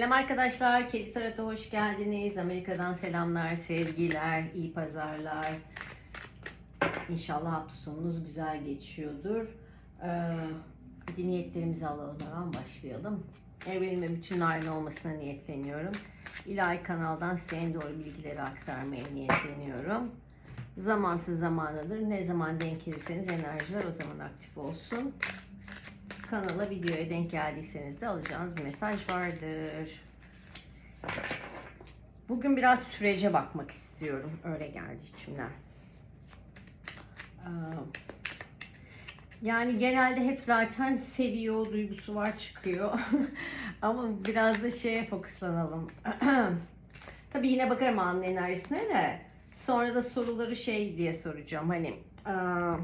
Selam arkadaşlar, Kedi Tarot'a hoş geldiniz. Amerika'dan selamlar, sevgiler, iyi pazarlar. İnşallah hafta sonunuz güzel geçiyordur. Ee, niyetlerimizi alalım hemen başlayalım. Evrenin bütün narin olmasına niyetleniyorum. İlahi kanaldan size doğru bilgileri aktarmaya niyetleniyorum. Zamansız zamanıdır. Ne zaman denk gelirseniz enerjiler o zaman aktif olsun kanala videoya denk geldiyseniz de alacağınız bir mesaj vardır. Bugün biraz sürece bakmak istiyorum. Öyle geldi içimden. Ee, Yani genelde hep zaten seviyor duygusu var çıkıyor. Ama biraz da şeye fokuslanalım. Tabii yine bakarım anın enerjisine de. Sonra da soruları şey diye soracağım. Hani aa,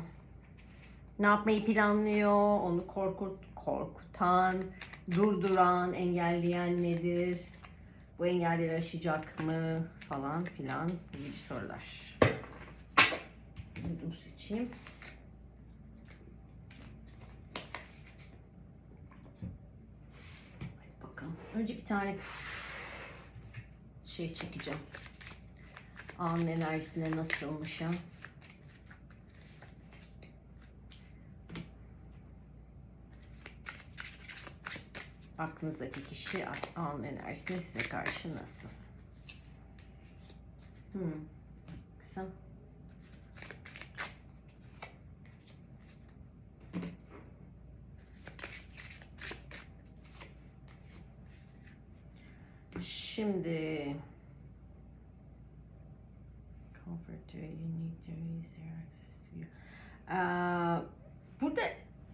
ne yapmayı planlıyor, onu korkut, korkutan, durduran, engelleyen nedir, bu engelleri aşacak mı falan filan gibi sorular. Bunu seçeyim. Hadi bakalım. Önce bir tane şey çekeceğim. Anın enerjisine nasılmış ya. Aklınızdaki kişi an enerjisine size karşı nasıl? Hmm. Güzel. Şimdi burada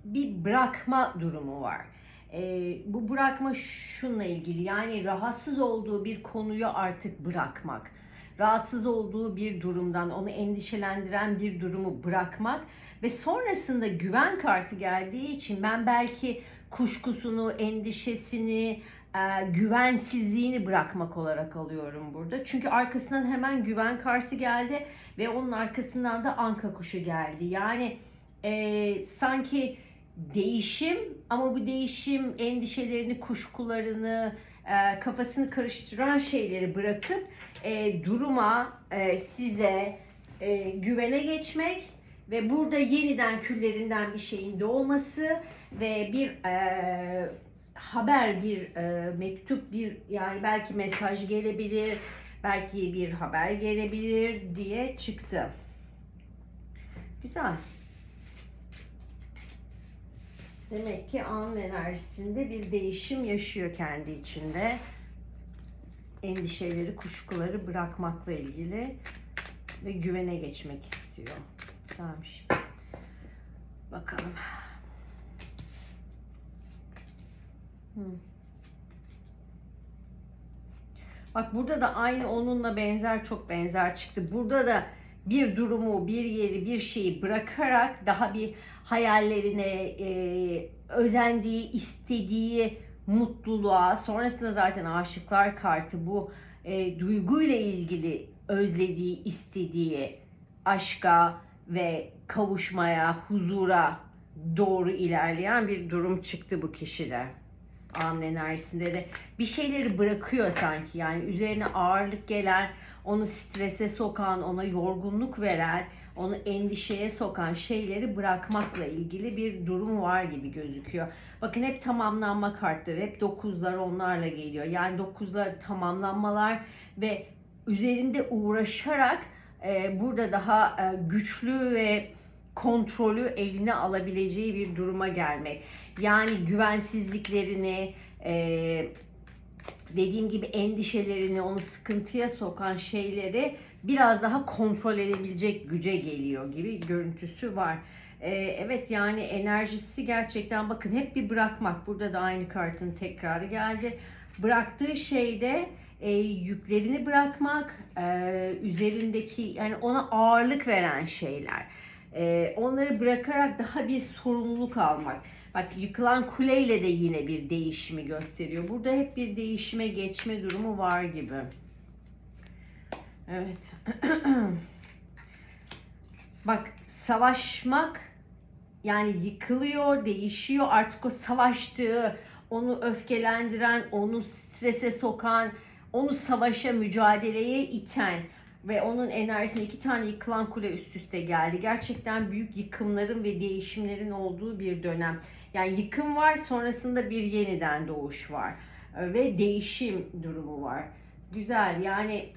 bir bırakma durumu var. Ee, bu bırakma şunla ilgili yani rahatsız olduğu bir konuyu artık bırakmak. Rahatsız olduğu bir durumdan onu endişelendiren bir durumu bırakmak ve sonrasında güven kartı geldiği için ben belki kuşkusunu, endişesini, e, güvensizliğini bırakmak olarak alıyorum burada. Çünkü arkasından hemen güven kartı geldi ve onun arkasından da anka kuşu geldi. Yani e, sanki değişim ama bu değişim endişelerini, kuşkularını, e, kafasını karıştıran şeyleri bırakıp e, duruma, e, size e, güvene geçmek ve burada yeniden küllerinden bir şeyin doğması ve bir e, haber, bir e, mektup, bir yani belki mesaj gelebilir, belki bir haber gelebilir diye çıktı. Güzel. Demek ki an enerjisinde bir değişim yaşıyor kendi içinde. Endişeleri, kuşkuları bırakmakla ilgili ve güvene geçmek istiyor. Güzelmiş. Bakalım. Hmm. Bak burada da aynı onunla benzer çok benzer çıktı. Burada da bir durumu, bir yeri, bir şeyi bırakarak daha bir hayallerine, e, özendiği, istediği mutluluğa, sonrasında zaten aşıklar kartı bu e, duyguyla ilgili özlediği, istediği aşka ve kavuşmaya, huzura doğru ilerleyen bir durum çıktı bu kişide. Anın enerjisinde de bir şeyleri bırakıyor sanki yani üzerine ağırlık gelen, onu strese sokan, ona yorgunluk veren, onu endişeye sokan şeyleri bırakmakla ilgili bir durum var gibi gözüküyor. Bakın hep tamamlanma kartları, hep dokuzlar onlarla geliyor. Yani dokuzlar tamamlanmalar ve üzerinde uğraşarak e, burada daha e, güçlü ve kontrolü eline alabileceği bir duruma gelmek. Yani güvensizliklerini, e, dediğim gibi endişelerini, onu sıkıntıya sokan şeyleri biraz daha kontrol edebilecek güce geliyor gibi görüntüsü var. Ee, evet yani enerjisi gerçekten bakın hep bir bırakmak. Burada da aynı kartın tekrarı geldi. Bıraktığı şeyde e, yüklerini bırakmak, e, üzerindeki yani ona ağırlık veren şeyler. E, onları bırakarak daha bir sorumluluk almak. Bak yıkılan kuleyle de yine bir değişimi gösteriyor. Burada hep bir değişime geçme durumu var gibi. Evet. Bak savaşmak yani yıkılıyor, değişiyor. Artık o savaştığı, onu öfkelendiren, onu strese sokan, onu savaşa, mücadeleye iten ve onun enerjisinde iki tane yıkılan kule üst üste geldi. Gerçekten büyük yıkımların ve değişimlerin olduğu bir dönem. Yani yıkım var, sonrasında bir yeniden doğuş var ve değişim durumu var. Güzel yani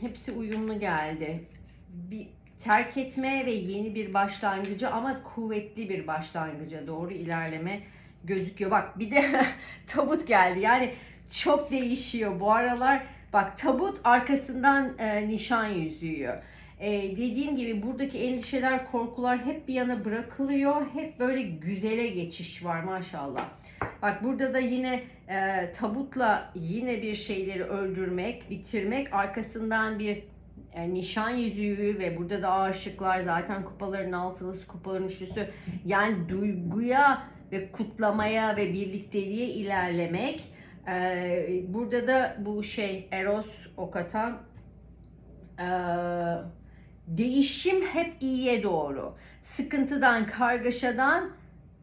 hepsi uyumlu geldi. Bir terk etme ve yeni bir başlangıcı ama kuvvetli bir başlangıca doğru ilerleme gözüküyor. Bak bir de tabut geldi. Yani çok değişiyor bu aralar. Bak tabut arkasından e, nişan yüzüğü. E, dediğim gibi buradaki endişeler, korkular hep bir yana bırakılıyor. Hep böyle güzele geçiş var maşallah. Bak burada da yine e, tabutla yine bir şeyleri öldürmek, bitirmek, arkasından bir e, nişan yüzüğü ve burada da aşıklar zaten kupaların altılısı, kupaların üçlüsü. Yani duyguya ve kutlamaya ve birlikteliğe ilerlemek. E, burada da bu şey Eros Okatan e, değişim hep iyiye doğru. Sıkıntıdan, kargaşadan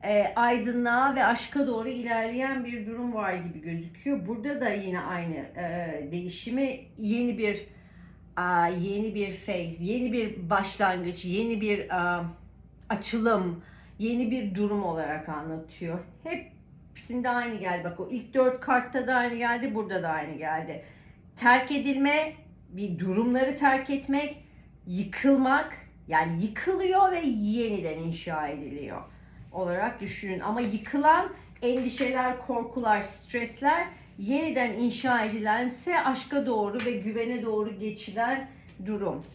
e, aydınlığa ve aşka doğru ilerleyen bir durum var gibi gözüküyor. Burada da yine aynı e, değişimi yeni bir a, yeni bir phase, yeni bir başlangıç, yeni bir a, açılım, yeni bir durum olarak anlatıyor. Hepsinde aynı geldi. Bak o ilk dört kartta da aynı geldi, burada da aynı geldi. Terk edilme, bir durumları terk etmek, yıkılmak, yani yıkılıyor ve yeniden inşa ediliyor olarak düşünün. Ama yıkılan endişeler, korkular, stresler yeniden inşa edilense aşka doğru ve güvene doğru geçilen durum.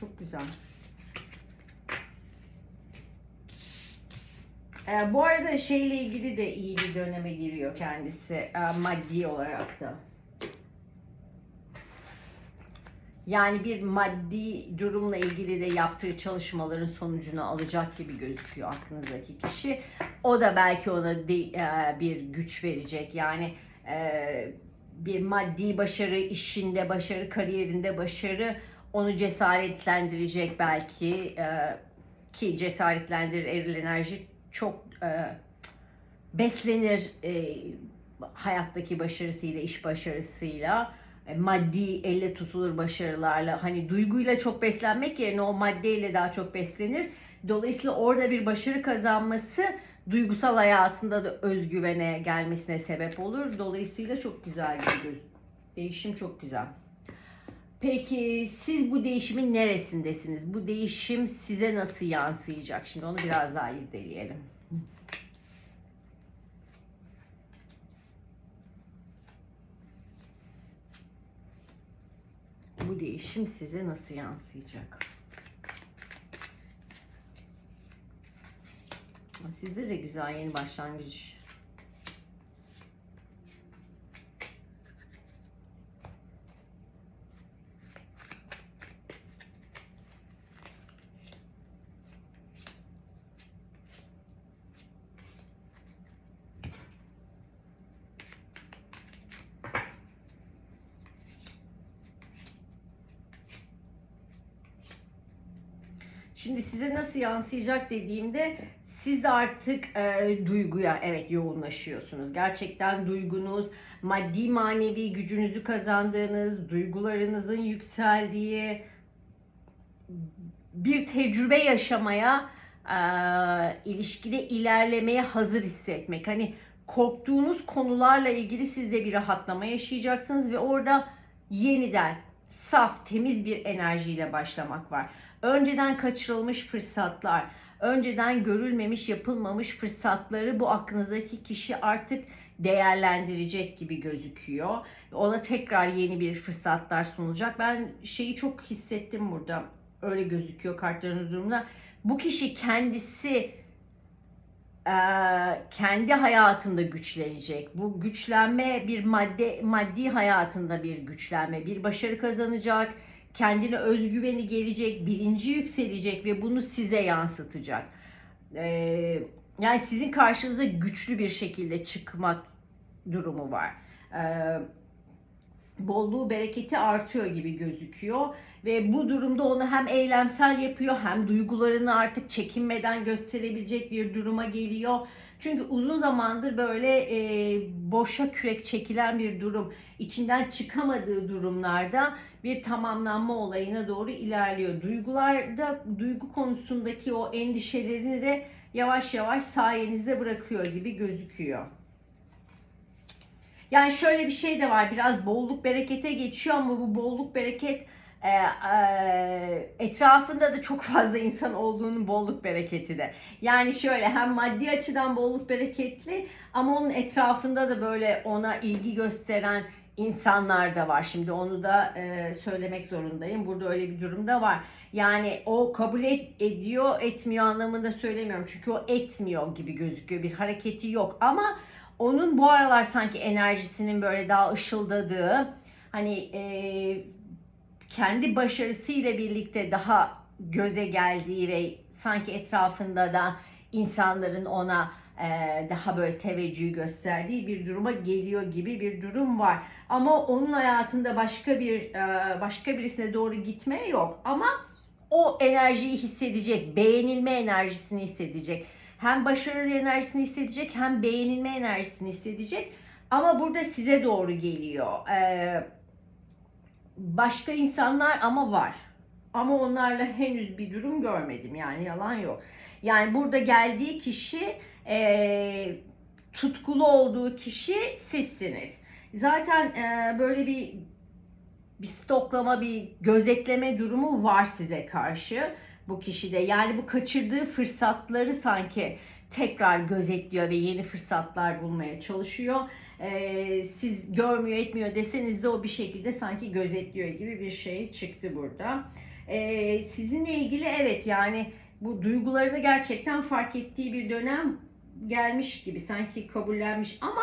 Çok güzel. Ee, bu arada şeyle ilgili de iyi bir döneme giriyor kendisi e, maddi olarak da. Yani bir maddi durumla ilgili de yaptığı çalışmaların sonucunu alacak gibi gözüküyor aklınızdaki kişi. O da belki ona de, e, bir güç verecek. Yani e, bir maddi başarı, işinde başarı, kariyerinde başarı onu cesaretlendirecek belki e, ki cesaretlendirir eril enerji çok e, beslenir e, hayattaki başarısıyla, iş başarısıyla maddi elle tutulur başarılarla hani duyguyla çok beslenmek yerine o maddeyle daha çok beslenir. Dolayısıyla orada bir başarı kazanması duygusal hayatında da özgüvene gelmesine sebep olur. Dolayısıyla çok güzel bir değişim çok güzel. Peki siz bu değişimin neresindesiniz? Bu değişim size nasıl yansıyacak? Şimdi onu biraz daha irdeleyelim. Bu değişim size nasıl yansıyacak? Sizde de güzel yeni başlangıç. Şimdi size nasıl yansıyacak dediğimde siz artık e, duyguya evet yoğunlaşıyorsunuz. Gerçekten duygunuz, maddi manevi gücünüzü kazandığınız, duygularınızın yükseldiği bir tecrübe yaşamaya, e, ilişkide ilerlemeye hazır hissetmek. Hani korktuğunuz konularla ilgili siz de bir rahatlama yaşayacaksınız ve orada yeniden saf, temiz bir enerjiyle başlamak var. Önceden kaçırılmış fırsatlar, önceden görülmemiş, yapılmamış fırsatları bu aklınızdaki kişi artık değerlendirecek gibi gözüküyor. Ona tekrar yeni bir fırsatlar sunulacak. Ben şeyi çok hissettim burada. Öyle gözüküyor kartların durumunda. Bu kişi kendisi kendi hayatında güçlenecek. Bu güçlenme bir madde maddi hayatında bir güçlenme, bir başarı kazanacak. Kendine özgüveni gelecek, bilinci yükselecek ve bunu size yansıtacak. E, yani sizin karşınıza güçlü bir şekilde çıkmak durumu var. E, bolluğu, bereketi artıyor gibi gözüküyor ve bu durumda onu hem eylemsel yapıyor hem duygularını artık çekinmeden gösterebilecek bir duruma geliyor. Çünkü uzun zamandır böyle e, boşa kürek çekilen bir durum, içinden çıkamadığı durumlarda bir tamamlanma olayına doğru ilerliyor. Duygularda, duygu konusundaki o endişelerini de yavaş yavaş sayenizde bırakıyor gibi gözüküyor. Yani şöyle bir şey de var. Biraz bolluk berekete geçiyor ama bu bolluk bereket e, e, etrafında da çok fazla insan olduğunun bolluk bereketi de. Yani şöyle hem maddi açıdan bolluk bereketli ama onun etrafında da böyle ona ilgi gösteren insanlar da var. Şimdi onu da e, söylemek zorundayım. Burada öyle bir durum da var. Yani o kabul et, ediyor, etmiyor anlamında söylemiyorum. Çünkü o etmiyor gibi gözüküyor. Bir hareketi yok ama onun bu aralar sanki enerjisinin böyle daha ışıldadığı, hani e, kendi başarısıyla birlikte daha göze geldiği ve sanki etrafında da insanların ona e, daha böyle teveccüh gösterdiği bir duruma geliyor gibi bir durum var. Ama onun hayatında başka bir e, başka birisine doğru gitmeye yok. Ama o enerjiyi hissedecek, beğenilme enerjisini hissedecek. Hem başarılı enerjisini hissedecek hem beğenilme enerjisini hissedecek. Ama burada size doğru geliyor. Ee, başka insanlar ama var. Ama onlarla henüz bir durum görmedim. Yani yalan yok. Yani burada geldiği kişi e, tutkulu olduğu kişi sizsiniz. Zaten e, böyle bir bir stoklama, bir gözetleme durumu var size karşı bu kişide. Yani bu kaçırdığı fırsatları sanki tekrar gözetliyor ve yeni fırsatlar bulmaya çalışıyor. Ee, siz görmüyor etmiyor deseniz de o bir şekilde sanki gözetliyor gibi bir şey çıktı burada. Ee, sizinle ilgili evet yani bu duygularını gerçekten fark ettiği bir dönem gelmiş gibi sanki kabullenmiş ama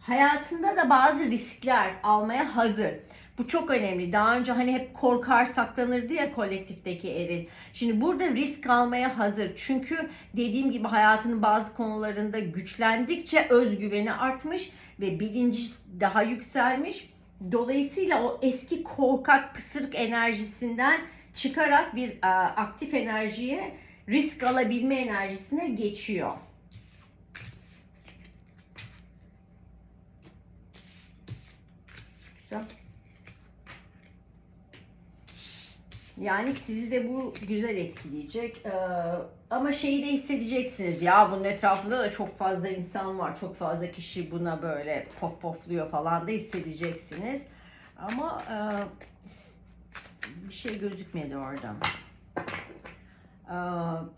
hayatında da bazı riskler almaya hazır. Bu çok önemli. Daha önce hani hep korkar saklanırdı ya kolektifteki eril. Şimdi burada risk almaya hazır. Çünkü dediğim gibi hayatının bazı konularında güçlendikçe özgüveni artmış ve bilinci daha yükselmiş. Dolayısıyla o eski korkak pısırık enerjisinden çıkarak bir a, aktif enerjiye risk alabilme enerjisine geçiyor. Güzel. Yani sizi de bu güzel etkileyecek. Ee, ama şeyi de hissedeceksiniz. Ya bunun etrafında da çok fazla insan var. Çok fazla kişi buna böyle pop pofluyor falan da hissedeceksiniz. Ama e, bir şey gözükmedi oradan. Ee,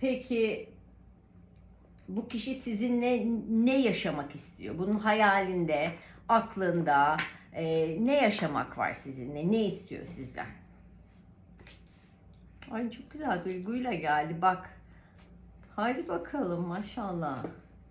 peki bu kişi sizinle ne yaşamak istiyor? Bunun hayalinde, aklında e, ne yaşamak var sizinle? Ne istiyor sizden? Ay çok güzel duyguyla geldi bak. Haydi bakalım maşallah.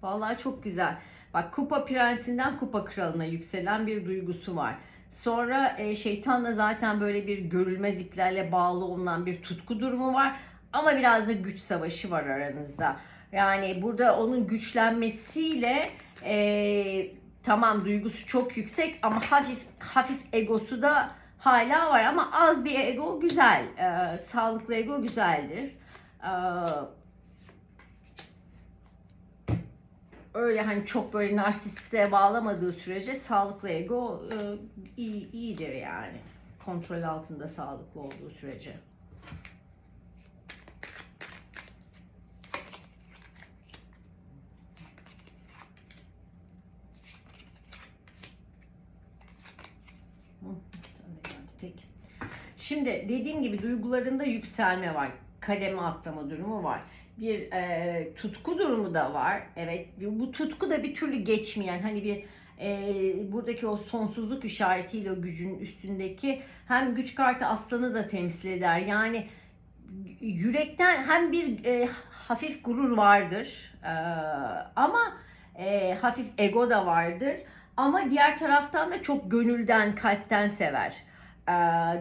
Vallahi çok güzel. Bak kupa prensinden kupa kralına yükselen bir duygusu var. Sonra e, şeytanla zaten böyle bir görülmez iplerle bağlı olunan bir tutku durumu var. Ama biraz da güç savaşı var aranızda. Yani burada onun güçlenmesiyle e, tamam duygusu çok yüksek ama hafif hafif egosu da hala var ama az bir ego güzel. Ee, sağlıklı ego güzeldir. Ee, öyle hani çok böyle narsiste bağlamadığı sürece sağlıklı ego e, iyi, iyidir yani. Kontrol altında sağlıklı olduğu sürece. Peki. Şimdi dediğim gibi duygularında yükselme var. Kademe atlama durumu var. Bir e, tutku durumu da var. Evet bu tutku da bir türlü geçmeyen hani bir e, buradaki o sonsuzluk işaretiyle o gücün üstündeki hem güç kartı aslanı da temsil eder. Yani yürekten hem bir e, hafif gurur vardır e, ama e, hafif ego da vardır. Ama diğer taraftan da çok gönülden, kalpten sever. Ee,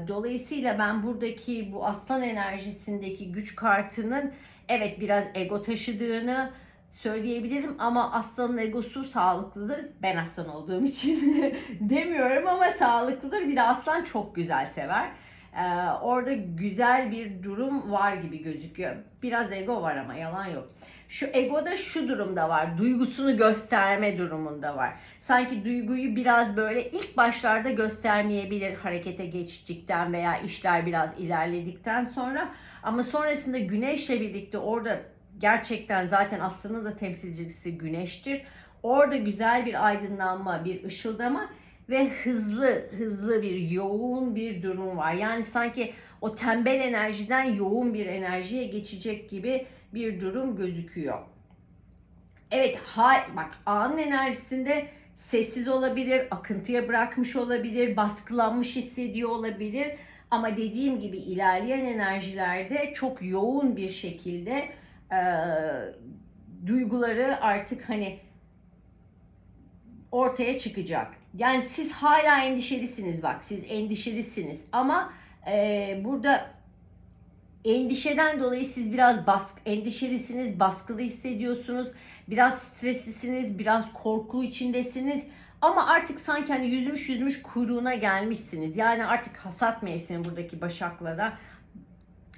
dolayısıyla ben buradaki bu aslan enerjisindeki güç kartının evet biraz ego taşıdığını söyleyebilirim ama aslanın egosu sağlıklıdır. Ben aslan olduğum için demiyorum ama sağlıklıdır. Bir de aslan çok güzel sever. Ee, orada güzel bir durum var gibi gözüküyor. Biraz ego var ama yalan yok. Şu egoda şu durumda var. Duygusunu gösterme durumunda var. Sanki duyguyu biraz böyle ilk başlarda göstermeyebilir harekete geçtikten veya işler biraz ilerledikten sonra. Ama sonrasında güneşle birlikte orada gerçekten zaten aslanın da temsilcisi güneştir. Orada güzel bir aydınlanma, bir ışıldama ve hızlı hızlı bir yoğun bir durum var. Yani sanki o tembel enerjiden yoğun bir enerjiye geçecek gibi bir durum gözüküyor. Evet, ha, bak anın enerjisinde sessiz olabilir, akıntıya bırakmış olabilir, baskılanmış hissediyor olabilir. Ama dediğim gibi ilerleyen enerjilerde çok yoğun bir şekilde e, duyguları artık hani ortaya çıkacak. Yani siz hala endişelisiniz bak siz endişelisiniz ama e, burada endişeden dolayı siz biraz bask endişelisiniz, baskılı hissediyorsunuz, biraz streslisiniz, biraz korku içindesiniz. Ama artık sanki hani yüzmüş yüzmüş kuyruğuna gelmişsiniz. Yani artık hasat mevsimi buradaki Başak'la da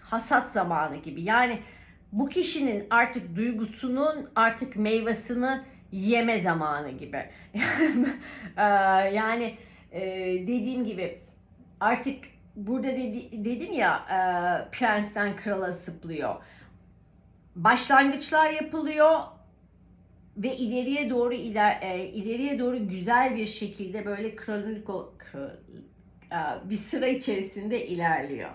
hasat zamanı gibi. Yani bu kişinin artık duygusunun artık meyvasını yeme zamanı gibi. Eee, yani eee, dediğim gibi artık burada dedi, dedim ya eee, prensten krala sıplıyor. Başlangıçlar yapılıyor ve ileriye doğru iler eee, ileriye doğru güzel bir şekilde böyle kronik bir sıra içerisinde ilerliyor.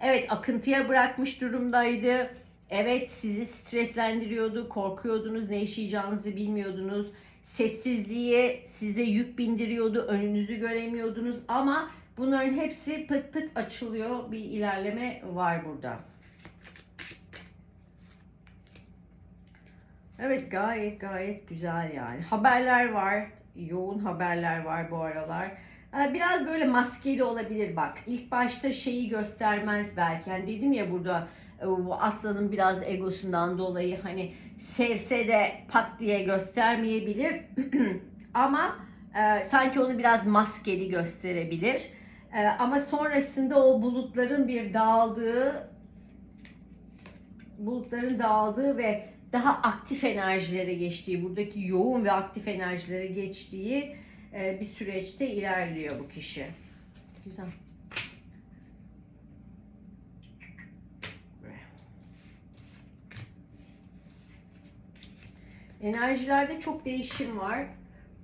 Evet akıntıya bırakmış durumdaydı. Evet sizi streslendiriyordu, korkuyordunuz, ne yaşayacağınızı bilmiyordunuz. Sessizliğe size yük bindiriyordu, önünüzü göremiyordunuz ama bunların hepsi pıt pıt açılıyor. Bir ilerleme var burada. Evet gayet gayet güzel yani. Haberler var, yoğun haberler var bu aralar. Ee, Biraz böyle maskeli olabilir bak. İlk başta şeyi göstermez belki. Yani dedim ya burada e, bu aslanın biraz egosundan dolayı hani sevse de pat diye göstermeyebilir. Ama e, sanki onu biraz maskeli gösterebilir. E, ama sonrasında o bulutların bir dağıldığı bulutların dağıldığı ve daha aktif enerjilere geçtiği, buradaki yoğun ve aktif enerjilere geçtiği e, bir süreçte ilerliyor bu kişi. Güzel. Enerjilerde çok değişim var.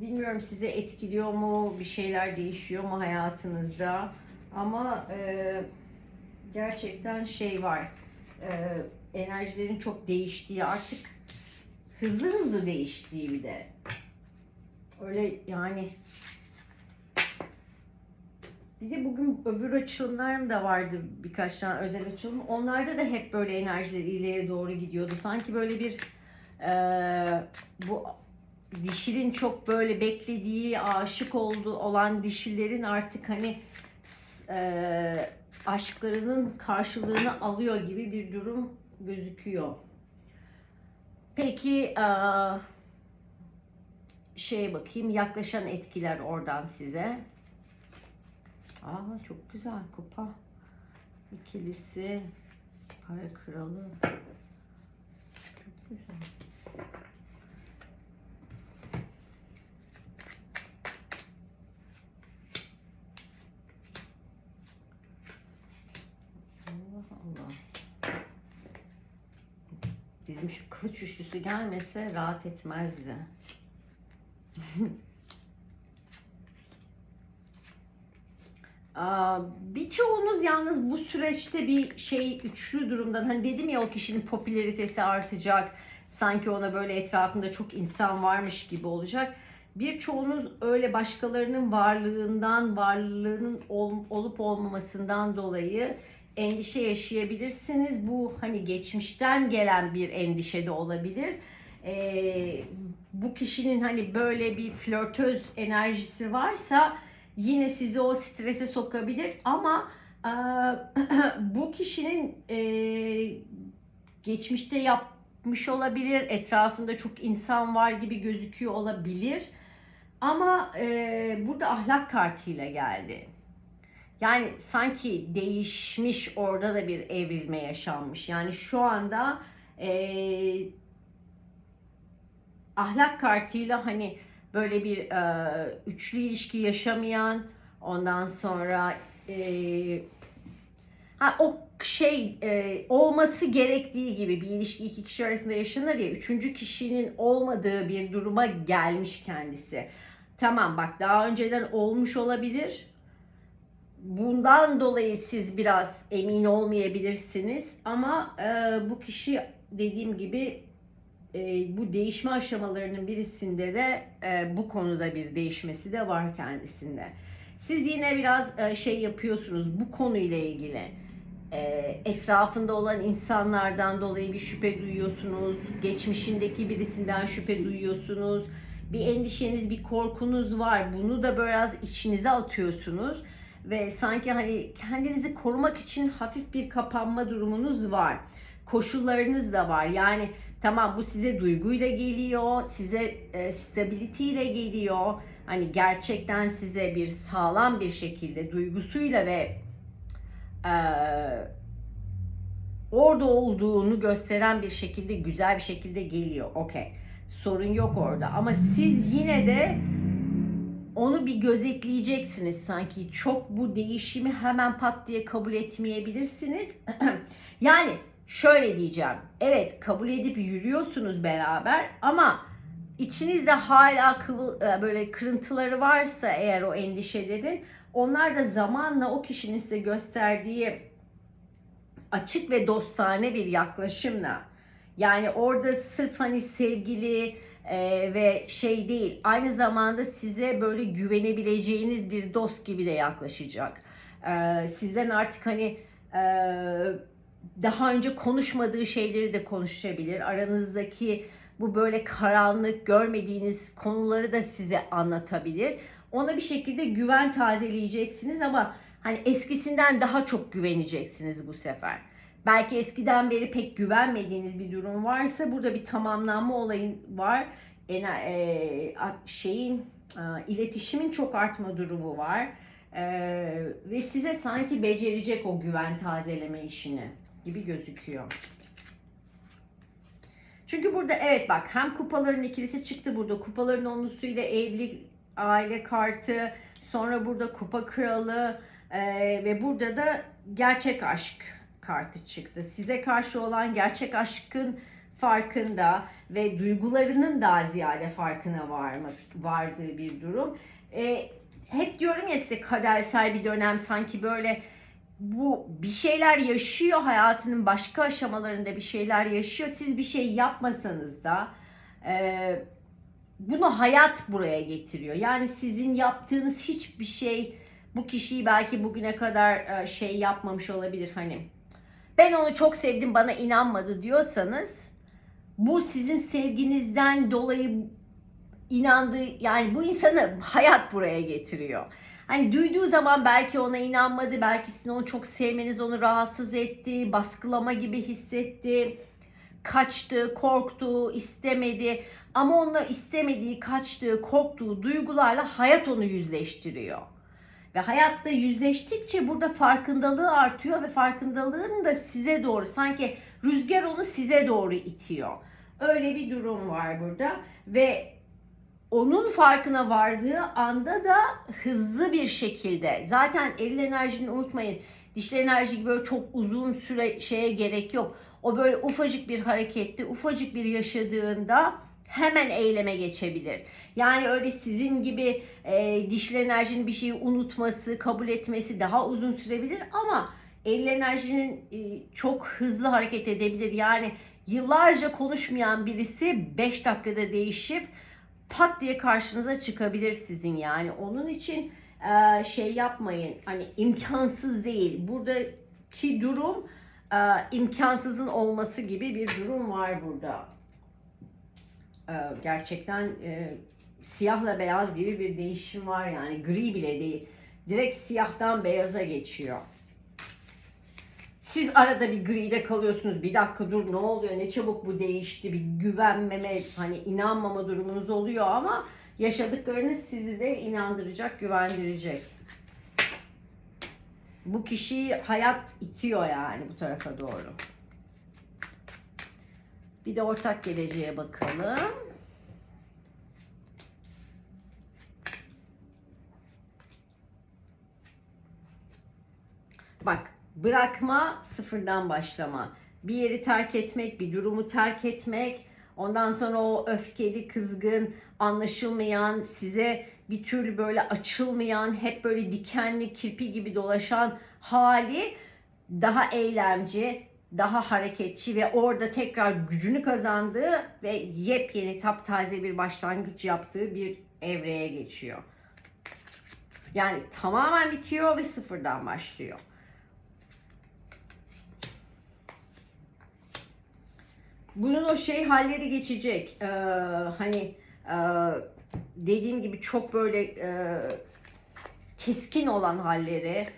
Bilmiyorum size etkiliyor mu, bir şeyler değişiyor mu hayatınızda. Ama e, gerçekten şey var. E, enerjilerin çok değiştiği artık hızlı hızlı değiştiği bir de. Öyle yani bir de bugün öbür açılımlarım da vardı birkaç tane özel açılım. Onlarda da hep böyle enerjiler ileriye doğru gidiyordu. Sanki böyle bir eee, bu dişilin çok böyle beklediği, aşık olduğu olan dişilerin artık hani eee, aşklarının karşılığını alıyor gibi bir durum gözüküyor. Peki şeye bakayım yaklaşan etkiler oradan size. Aa çok güzel kupa. İkilisi, para kralı. Çok güzel. Kılıç üçlüsü gelmese rahat etmezdi. Birçoğunuz yalnız bu süreçte bir şey üçlü durumdan hani dedim ya o kişinin popülaritesi artacak. Sanki ona böyle etrafında çok insan varmış gibi olacak. Birçoğunuz öyle başkalarının varlığından, varlığının ol- olup olmamasından dolayı endişe yaşayabilirsiniz. Bu hani geçmişten gelen bir endişe de olabilir. Ee, bu kişinin hani böyle bir flörtöz enerjisi varsa yine sizi o strese sokabilir ama e, bu kişinin e, geçmişte yapmış olabilir, etrafında çok insan var gibi gözüküyor olabilir ama e, burada ahlak kartıyla geldi. Yani sanki değişmiş orada da bir evrilme yaşanmış. Yani şu anda e, ahlak kartıyla hani böyle bir e, üçlü ilişki yaşamayan ondan sonra e, ha o şey e, olması gerektiği gibi bir ilişki iki kişi arasında yaşanır ya üçüncü kişinin olmadığı bir duruma gelmiş kendisi. Tamam bak daha önceden olmuş olabilir. Bundan dolayı siz biraz emin olmayabilirsiniz ama e, bu kişi dediğim gibi e, bu değişme aşamalarının birisinde de e, bu konuda bir değişmesi de var kendisinde. Siz yine biraz e, şey yapıyorsunuz bu konuyla ilgili. E, etrafında olan insanlardan dolayı bir şüphe duyuyorsunuz. Geçmişindeki birisinden şüphe duyuyorsunuz. Bir endişeniz, bir korkunuz var. Bunu da biraz içinize atıyorsunuz ve sanki hani kendinizi korumak için hafif bir kapanma durumunuz var. Koşullarınız da var. Yani tamam bu size duyguyla geliyor, size e, stability ile geliyor. Hani gerçekten size bir sağlam bir şekilde duygusuyla ve e, orada olduğunu gösteren bir şekilde güzel bir şekilde geliyor. Okey. Sorun yok orada. Ama siz yine de onu bir gözetleyeceksiniz sanki. Çok bu değişimi hemen pat diye kabul etmeyebilirsiniz. yani şöyle diyeceğim. Evet kabul edip yürüyorsunuz beraber ama içinizde hala kıvı, e, böyle kırıntıları varsa eğer o endişelerin onlar da zamanla o kişinin size gösterdiği açık ve dostane bir yaklaşımla yani orada sırf hani sevgili e, ve şey değil aynı zamanda size böyle güvenebileceğiniz bir dost gibi de yaklaşacak. E, sizden artık hani e, daha önce konuşmadığı şeyleri de konuşabilir. Aranızdaki bu böyle karanlık görmediğiniz konuları da size anlatabilir. Ona bir şekilde güven tazeleyeceksiniz ama hani eskisinden daha çok güveneceksiniz bu sefer. Belki eskiden beri pek güvenmediğiniz bir durum varsa burada bir tamamlanma olayı var. Ener- e, şeyin e, iletişimin çok artma durumu var. E, ve size sanki becerecek o güven tazeleme işini gibi gözüküyor. Çünkü burada evet bak hem kupaların ikilisi çıktı burada. Kupaların onlusuyla evlilik, aile kartı, sonra burada kupa kralı e, ve burada da gerçek aşk kartı çıktı. Size karşı olan gerçek aşkın farkında ve duygularının daha ziyade farkına varmak, vardığı bir durum. E, hep diyorum ya size kadersel bir dönem sanki böyle bu bir şeyler yaşıyor hayatının başka aşamalarında bir şeyler yaşıyor. Siz bir şey yapmasanız da e, bunu hayat buraya getiriyor. Yani sizin yaptığınız hiçbir şey bu kişiyi belki bugüne kadar e, şey yapmamış olabilir hani. Ben onu çok sevdim bana inanmadı diyorsanız bu sizin sevginizden dolayı inandığı yani bu insanı hayat buraya getiriyor. Hani duyduğu zaman belki ona inanmadı, belki sizin onu çok sevmeniz onu rahatsız etti, baskılama gibi hissetti, kaçtı, korktu, istemedi. Ama onunla istemediği, kaçtığı, korktuğu duygularla hayat onu yüzleştiriyor. Ve hayatta yüzleştikçe burada farkındalığı artıyor ve farkındalığın da size doğru sanki rüzgar onu size doğru itiyor. Öyle bir durum var burada ve onun farkına vardığı anda da hızlı bir şekilde zaten eril enerjini unutmayın. Dişli enerji gibi böyle çok uzun süre şeye gerek yok. O böyle ufacık bir harekette, ufacık bir yaşadığında hemen eyleme geçebilir. Yani öyle sizin gibi e, dişli enerjinin bir şeyi unutması, kabul etmesi daha uzun sürebilir ama eril enerjinin e, çok hızlı hareket edebilir. Yani yıllarca konuşmayan birisi 5 dakikada değişip pat diye karşınıza çıkabilir sizin yani. Onun için e, şey yapmayın. Hani imkansız değil. Buradaki durum e, imkansızın olması gibi bir durum var burada. E, gerçekten e, siyahla beyaz gibi bir değişim var yani. Gri bile değil. Direkt siyahtan beyaza geçiyor. Siz arada bir gride kalıyorsunuz. Bir dakika dur ne oluyor? Ne çabuk bu değişti. Bir güvenmeme, hani inanmama durumunuz oluyor ama yaşadıklarınız sizi de inandıracak, güvendirecek. Bu kişiyi hayat itiyor yani bu tarafa doğru. Bir de ortak geleceğe bakalım. Bak bırakma sıfırdan başlama. Bir yeri terk etmek, bir durumu terk etmek. Ondan sonra o öfkeli, kızgın, anlaşılmayan, size bir türlü böyle açılmayan, hep böyle dikenli kirpi gibi dolaşan hali daha eylemci, daha hareketçi ve orada tekrar gücünü kazandığı ve yepyeni taptaze bir başlangıç yaptığı bir evreye geçiyor. Yani tamamen bitiyor ve sıfırdan başlıyor. Bunun o şey halleri geçecek. Ee, hani e, dediğim gibi çok böyle e, keskin olan halleri,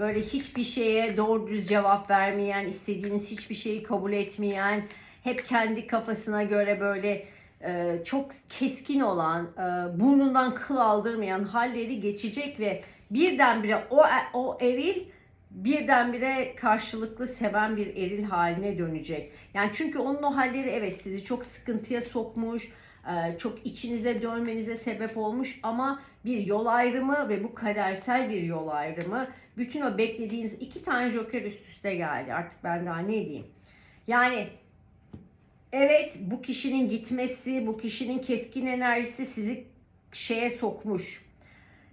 böyle hiçbir şeye doğru düz cevap vermeyen, istediğiniz hiçbir şeyi kabul etmeyen, hep kendi kafasına göre böyle e, çok keskin olan, e, burnundan kıl aldırmayan halleri geçecek ve birdenbire o o eril birdenbire karşılıklı seven bir eril haline dönecek. Yani çünkü onun o halleri evet sizi çok sıkıntıya sokmuş, e, çok içinize dönmenize sebep olmuş ama bir yol ayrımı ve bu kadersel bir yol ayrımı. Bütün o beklediğiniz iki tane joker üst üste geldi. Artık ben daha ne diyeyim. Yani evet bu kişinin gitmesi, bu kişinin keskin enerjisi sizi şeye sokmuş.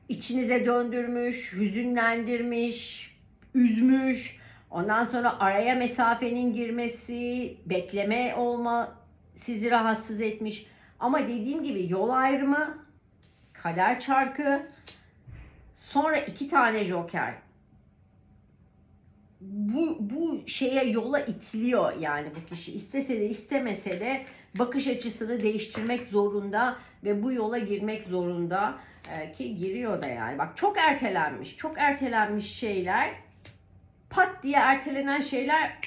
İçinize döndürmüş, hüzünlendirmiş, üzmüş. Ondan sonra araya mesafenin girmesi, bekleme olma sizi rahatsız etmiş. Ama dediğim gibi yol ayrımı, kader çarkı, sonra iki tane joker. Bu, bu şeye yola itiliyor yani bu kişi. istese de istemese de bakış açısını değiştirmek zorunda ve bu yola girmek zorunda Ee, ki giriyor da yani. Bak çok ertelenmiş, çok ertelenmiş şeyler pat diye ertelenen şeyler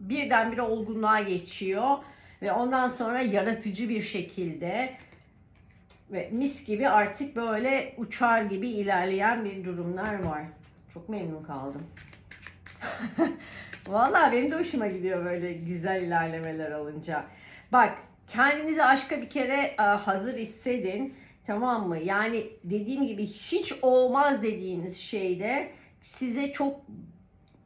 birdenbire olgunluğa geçiyor ve ondan sonra yaratıcı bir şekilde ve mis gibi artık böyle uçar gibi ilerleyen bir durumlar var. Çok memnun kaldım. Vallahi benim de hoşuma gidiyor böyle güzel ilerlemeler alınca. Bak kendinizi aşka bir kere e, hazır hissedin. Tamam mı? Yani dediğim gibi hiç olmaz dediğiniz şeyde size çok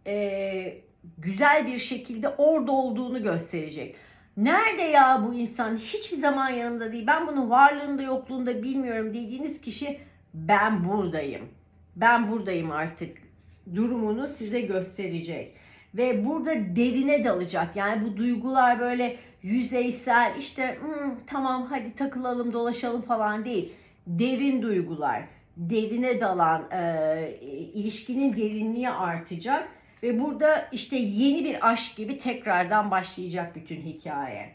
e, güzel bir şekilde orada olduğunu gösterecek. Nerede ya bu insan? Hiçbir zaman yanımda değil. Ben bunun varlığında yokluğunda bilmiyorum dediğiniz kişi ben buradayım. Ben buradayım artık durumunu size gösterecek. Ve burada derine dalacak. Yani bu duygular böyle yüzeysel işte "Hmm, tamam hadi takılalım dolaşalım falan değil. Derin duygular, derine dalan e, ilişkinin derinliği artacak ve burada işte yeni bir aşk gibi tekrardan başlayacak bütün hikaye.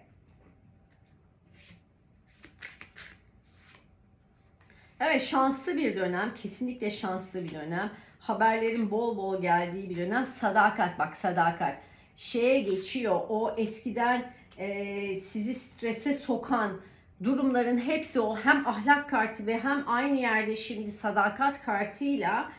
Evet şanslı bir dönem. Kesinlikle şanslı bir dönem. Haberlerin bol bol geldiği bir dönem. Sadakat bak sadakat. Şeye geçiyor. O eskiden e, sizi strese sokan durumların hepsi o hem ahlak kartı ve hem aynı yerde şimdi sadakat kartıyla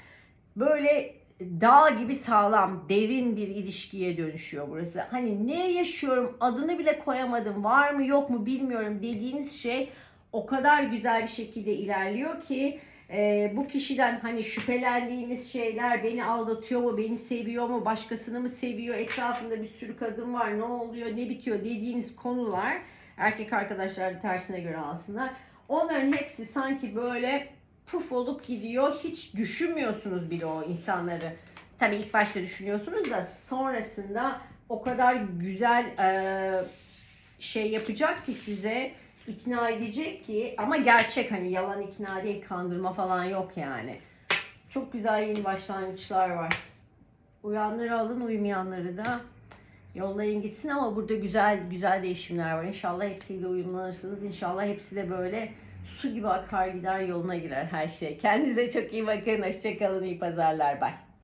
böyle dağ gibi sağlam, derin bir ilişkiye dönüşüyor burası. Hani ne yaşıyorum adını bile koyamadım, var mı yok mu bilmiyorum dediğiniz şey o kadar güzel bir şekilde ilerliyor ki e, bu kişiden hani şüphelendiğiniz şeyler beni aldatıyor mu, beni seviyor mu, başkasını mı seviyor, etrafında bir sürü kadın var, ne oluyor, ne bitiyor dediğiniz konular erkek arkadaşlar tersine göre alsınlar. Onların hepsi sanki böyle puf olup gidiyor. Hiç düşünmüyorsunuz bile o insanları. Tabii ilk başta düşünüyorsunuz da sonrasında o kadar güzel e, şey yapacak ki size ikna edecek ki ama gerçek hani yalan ikna değil kandırma falan yok yani. Çok güzel yeni başlangıçlar var. Uyanları alın uymayanları da yollayın gitsin ama burada güzel güzel değişimler var. İnşallah hepsiyle uyumlanırsınız. İnşallah hepsi de böyle su gibi akar gider yoluna girer her şey. Kendinize çok iyi bakın. Hoşçakalın. iyi pazarlar. Bye.